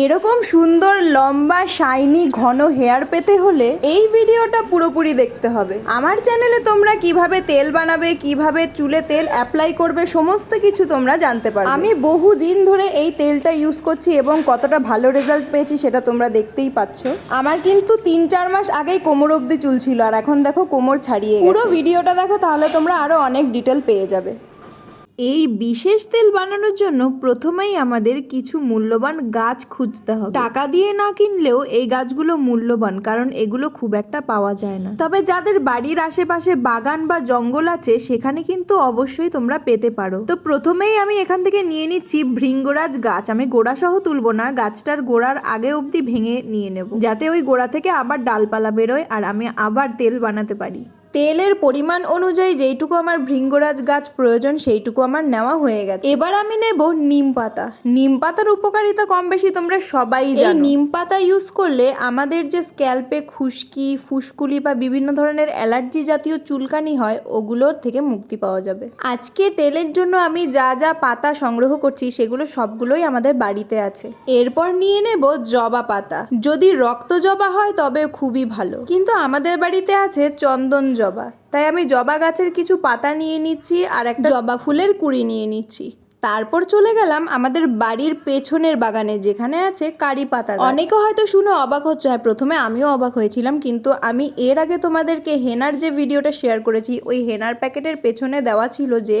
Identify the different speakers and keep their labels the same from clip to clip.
Speaker 1: এরকম সুন্দর, লম্বা শাইনি ঘন হেয়ার পেতে হলে এই ভিডিওটা পুরোপুরি দেখতে হবে। আমার চ্যানেলে তোমরা কীভাবে তেল বানাবে, কীভাবে চুলে তেল অ্যাপ্লাই করবে, সমস্ত কিছু তোমরা জানতে পারো আমি বহু দিন ধরে এই তেলটা ইউজ করছি এবং কতটা ভালো রেজাল্ট পেয়েছি সেটা তোমরা দেখতেই পাচ্ছ। আমার কিন্তু তিন চার মাস আগেই কোমর অবধি চুল ছিল, আর এখন দেখো কোমর ছাড়িয়ে পুরো ভিডিওটা দেখো, তাহলে তোমরা আরও অনেক ডিটেল পেয়ে যাবে। এই বিশেষ তেল বানানোর জন্য প্রথমেই আমাদের কিছু মূল্যবান গাছ খুঁজতে হবে। টাকা দিয়ে না কিনলেও এই গাছগুলো মূল্যবান, কারণ এগুলো খুব একটা পাওয়া যায় না। তবে যাদের বাড়ির আশেপাশে বাগান বা জঙ্গল আছে, সেখানে কিন্তু অবশ্যই তোমরা পেতে পারো। তো প্রথমেই আমি এখান থেকে নিয়ে নিচ্ছি ভৃঙ্গরাজ গাছ। আমি গোড়া সহ তুলবো না, গাছটার গোড়ার আগে অবধি ভেঙে নিয়ে নেব, যাতে ওই গোড়া থেকে আবার ডালপালা বেরোয় আর আমি আবার তেল বানাতে পারি। তেলের পরিমাণ অনুযায়ী যেইটুকু আমার ভৃঙ্গরাজ গাছ প্রয়োজন সেইটুকু আমার নেওয়া হয়ে গেছে। এবার আমি নেব নিম পাতা। নিম পাতার উপকারিতা কম বেশি তোমরা সবাই জানো। নিম পাতা ইউজ করলে আমাদের যে স্ক্যাল্পে খুশকি ফুসকুলি বা বিভিন্ন ধরনের অ্যালার্জি জাতীয় চুলকানি হয় ওগুলোর থেকে মুক্তি পাওয়া যাবে। আজকে তেলের জন্য আমি যা যা পাতা সংগ্রহ করছি সেগুলো সবগুলোই আমাদের বাড়িতে আছে। এরপর নিয়ে নেব জবা পাতা। যদি রক্ত জবা হয় তবে খুবই ভালো। কিন্তু আমাদের বাড়িতে আছে চন্দন জবা। তাই আমি জবা গাছের কিছু পাতা নিয়ে নিচ্ছি আর একটা জবা ফুলের কুড়ি নিয়ে নিচ্ছি। তারপর চলে গেলাম আমাদের বাড়ির পেছনের বাগানে যেখানে আছে কারি পাতা অনেকে হয়তো শুনে অবাক হচ্ছে হয় প্রথমে আমিও অবাক হয়েছিলাম কিন্তু আমি এর আগে তোমাদেরকে হেনার যে ভিডিওটা শেয়ার করেছি ওই হেনার প্যাকেটের পেছনে দেওয়া ছিল যে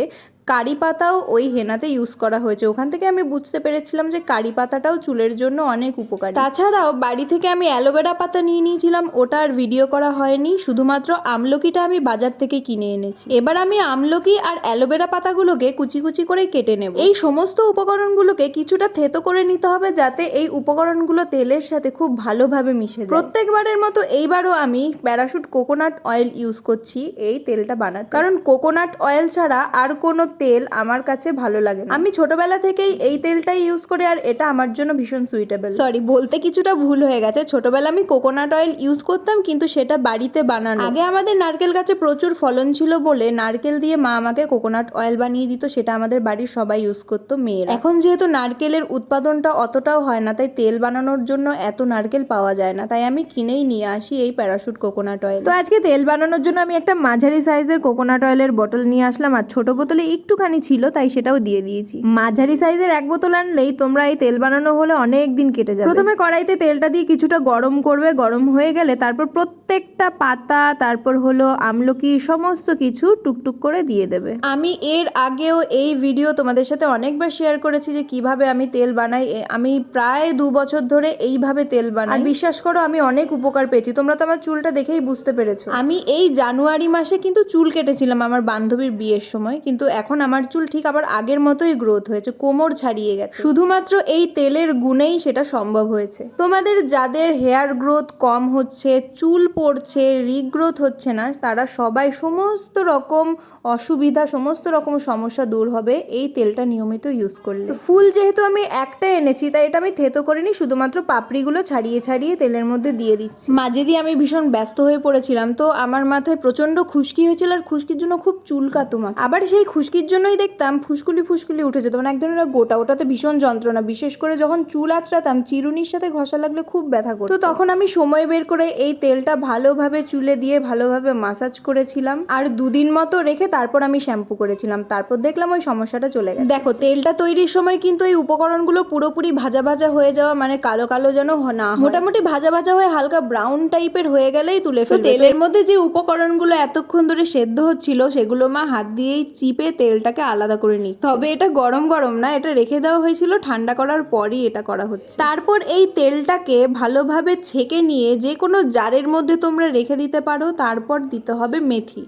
Speaker 1: কারি পাতাও ওই হেনাতে ইউজ করা হয়েছে। ওখান থেকে আমি বুঝতে পেরেছিলাম যে কারি পাতাটাও চুলের জন্য অনেক উপকারী। তাছাড়াও বাড়ি থেকে আমি অ্যালোভেরা পাতা নিয়ে নিয়েছিলাম, ওটা আর ভিডিও করা হয়নি, শুধুমাত্র আমলকিটা আমি বাজার থেকে কিনে এনেছি। এবার আমি আমলকি আর অ্যালোভেরা পাতাগুলোকে কুচি কুচি করে কেটে নেব। এই সমস্ত উপকরণগুলোকে কিছুটা থেতো করে নিতে হবে যাতে এই উপকরণগুলো তেলের সাথে খুব ভালোভাবে মিশে যায়। প্রত্যেকবারের মতো এইবারও আমি প্যারাশুট কোকোনাট অয়েল ইউজ করছি, এই তেলটা বানাতে কারণ কোকোনাট অয়েল ছাড়া আর কোনো তেল আমার কাছে ভালো লাগে আমি ছোটবেলা থেকেই এই তেলটাই ইউজ করি আর এটা আমার জন্য ভীষণ সুইটেবল সরি বলতে কিছুটা ভুল হয়ে গেছে। ছোটবেলা আমি কোকোনাট অয়েল ইউজ করতাম, কিন্তু সেটা বাড়িতে বানানো। আগে আমাদের নারকেল গাছে প্রচুর ফলন ছিল বলে নারকেল দিয়ে মা আমাকে কোকোনাট অয়েল বানিয়ে দিত, সেটা আমাদের বাড়ির সবাই ইউজ করতো মেয়েরা। এখন যেহেতু নারকেলের উৎপাদনটা অতটাও হয় না, তাই তেল বানানোর জন্য এত নারকেল পাওয়া যায় না। তাই আমি কিনেই নিয়ে আসি এই প্যারাশুট কোকোনাট অয়েল তো আজকে তেল বানানোর জন্য আমি একটা মাঝারি সাইজের কোকোনাট অয়েলের বোতল নিয়ে আসলাম, আর ছোট বোতলে একটুখানি ছিল, তাই সেটাও দিয়ে দিয়েছি। মাঝারি সাইজের এক বোতল আনলেই তোমরা এই তেল বানানো হলে অনেক দিন কেটে যাবে। প্রথমে কড়াইতে তেলটা দিয়ে কিছুটা গরম করবে, গরম হয়ে গেলে তারপর প্রত্যেকটা পাতা, তারপর হলো আমলকি, সমস্ত কিছু টুকটুক করে দিয়ে দেবে। আমি এর আগেও এই ভিডিও তোমাদের সাথে অনেকবার শেয়ার করেছি যে কীভাবে আমি তেল বানাই। আমি প্রায় দু বছর ধরে এইভাবে তেল বানাই। আর বিশ্বাস করো, আমি অনেক উপকার পেয়েছি। তোমরা তো আমার চুলটা দেখেই বুঝতে পেরেছ। আমি এই জানুয়ারি মাসে কিন্তু চুল কেটেছিলাম আমার বান্ধবীর বিয়ের সময়। কিন্তু এখন আমার চুল ঠিক আবার আগের মতোই গ্রোথ হয়েছে, কোমর ছাড়িয়ে গেছে। শুধুমাত্র এই তেলের গুণেই সেটা সম্ভব হয়েছে। তোমাদের যাদের হেয়ার গ্রোথ কম হচ্ছে, চুল পড়ছে রিগ্রোথ হচ্ছে না, তারা সবাই সমস্ত রকম অসুবিধা, সমস্ত রকম সমস্যা দূর হবে এই তেলটা নিয়মিত ইউজ করলে। ফুল যেহেতু আমি একটা এনেছি, তাই এটা আমি থেতো করিনি, শুধুমাত্র পাপড়িগুলো ছাড়িয়ে ছাড়িয়ে তেলের মধ্যে দিয়ে দিচ্ছি। মাঝে দিয়ে আমি ভীষণ ব্যস্ত হয়ে পড়েছিলাম, তো আমার মাথায় প্রচণ্ড খুশকি হয়েছিল, আর খুশকির জন্য খুব চুলকাতো মাথা। আবার সেই খুশকির জন্যই দেখতাম ফুসকুলি ফুসকুলি উঠে যেত মানে এক ধরনের গোটা ওটাতে ভীষণ যন্ত্রণা। বিশেষ করে যখন চুল আঁচড়াতাম চিরুনির সাথে ঘষা লাগলে খুব ব্যথা করতো। তো তখন আমি সময় বের করে এই তেলটা ভালোভাবে চুলে দিয়ে ভালোভাবে মাসাজ করেছিলাম। আর দুদিন মতো রেখে তারপর আমি শ্যাম্পু করেছিলাম। তারপর দেখলাম ওই সমস্যাটা চলে গেছে। দেখো তেলটা তৈরির সময় কিন্তু এই উপকরণগুলো পুরোপুরি ভাজা ভাজা হয়ে যাওয়া মানে কালো কালো যেন না মোটামুটি ভাজা ভাজা হয়ে হালকা ব্রাউন টাইপের হয়ে গেলেই তুলে ফেলবে। তেলের মধ্যে যে উপকরণগুলো এতক্ষণ ধরে সেদ্ধ হচ্ছিল সেগুলো মা হাত দিয়েই চিপে তেলটাকে আলাদা করে নিচ্ছে। তবে এটা গরম গরম না এটা রেখে দেওয়া হয়েছিল ঠান্ডা করার পরই এটা করা হচ্ছে। তারপর এই তেলটাকে ভালোভাবে ছেঁকে নিয়ে যে কোনো জারের মধ্যে তোমরা রেখে দিতে পারো তারপর দিতে হবে মেথি।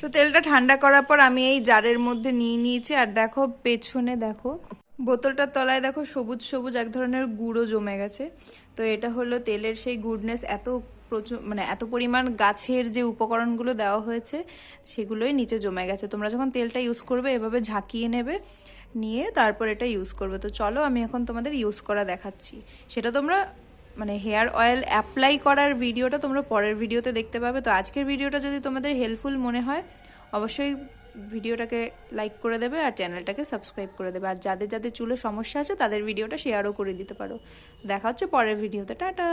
Speaker 1: তো তেলটা ঠান্ডা করার পর আমি এই জারের মধ্যে নিয়ে নিয়েছি আর দেখো পেছনে দেখো বোতলটার তলায় দেখো সবুজ সবুজ এক ধরনের গুঁড়ো জমে গেছে। তো এটা হলো তেলের সেই গুডনেস এত প্রচুর মানে এত পরিমাণ গাছের যে উপকরণগুলো দেওয়া হয়েছে, সেগুলোই নিচে জমে গেছে। তোমরা যখন তেলটা ইউজ করবে, এভাবে ঝাঁকিয়ে নেবে, নিয়ে তারপর এটা ইউজ করবে। তো চলো, আমি এখন তোমাদের ইউজ করা দেখাচ্ছি। সেটা তোমরা মানে হেয়ার অয়েল অ্যাপ্লাই করার ভিডিওটা তোমরা পরের ভিডিওতে দেখতে পাবে। তো আজকের ভিডিওটা যদি তোমাদের হেল্পফুল মনে হয়, অবশ্যই ভিডিওটাকে লাইক করে দেবে আর চ্যানেলটাকে সাবস্ক্রাইব করে দেবে। আর যাদের যাদের চুলে সমস্যা আছে, তাদের ভিডিওটা শেয়ারও করে দিতে পারো। দেখা হচ্ছে পরের ভিডিওতে। টাটা!